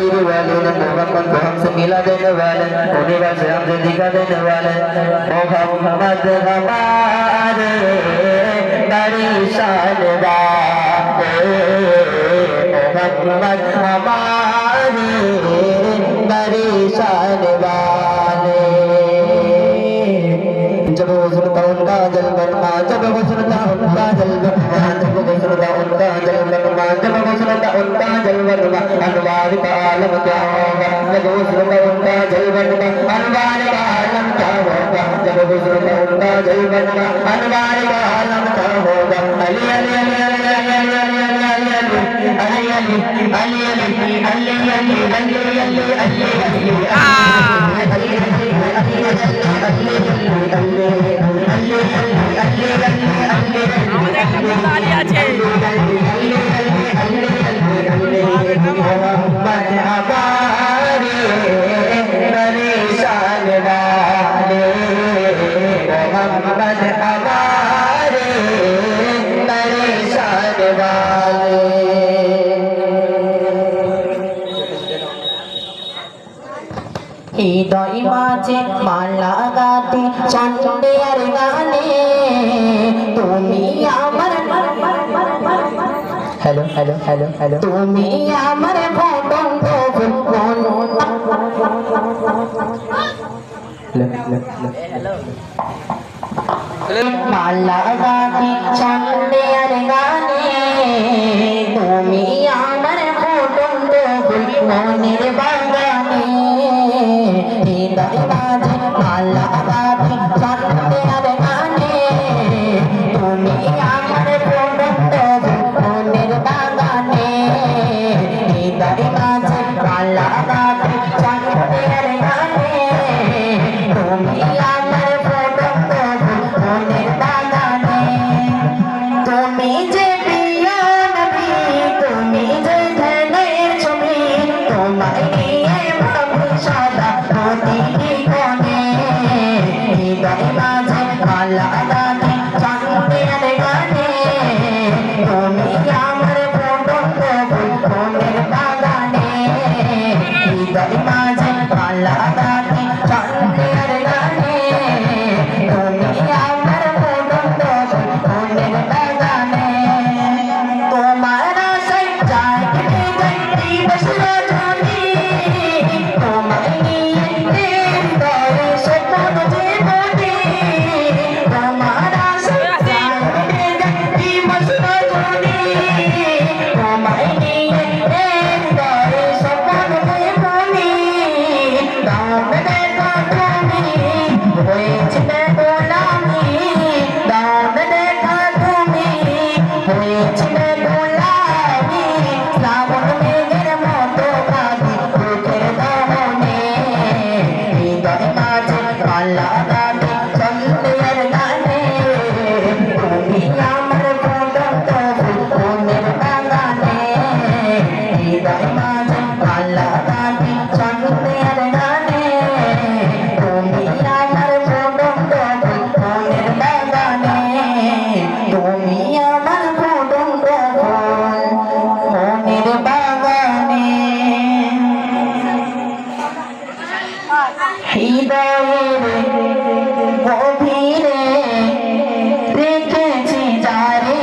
तेरे वाले मोहम्मद मोहम्मद से मिला देने वाले होने वाले हमसे दिखा देने वाले मोहम्मद हमारे बड़ी शान मोहम्मद हमारे बड़ी शान Ah! Hello hello hello hello তুমি আমার ভটঙ্গ মালা গাদি চন্দে আর গানে তুমি আমার ফুটন তখন মনের গভীরে রেখেছি যারে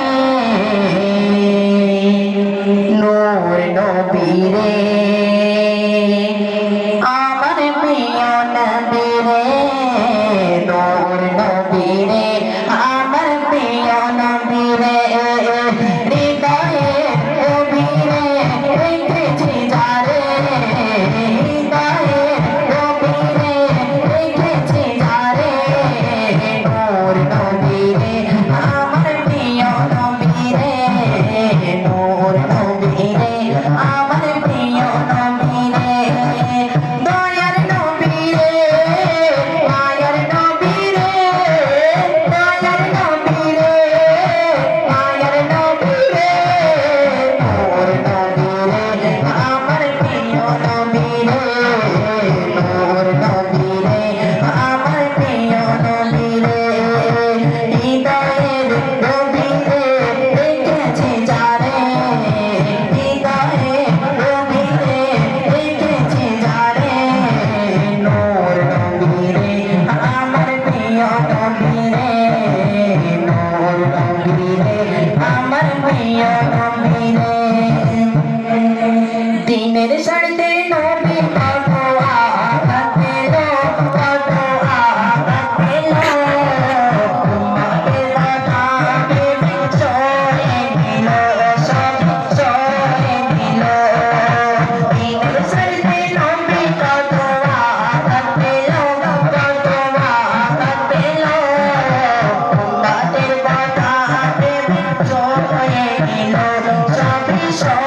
নূর নবীরে আমার পিয়ন দেরে Amen. সহ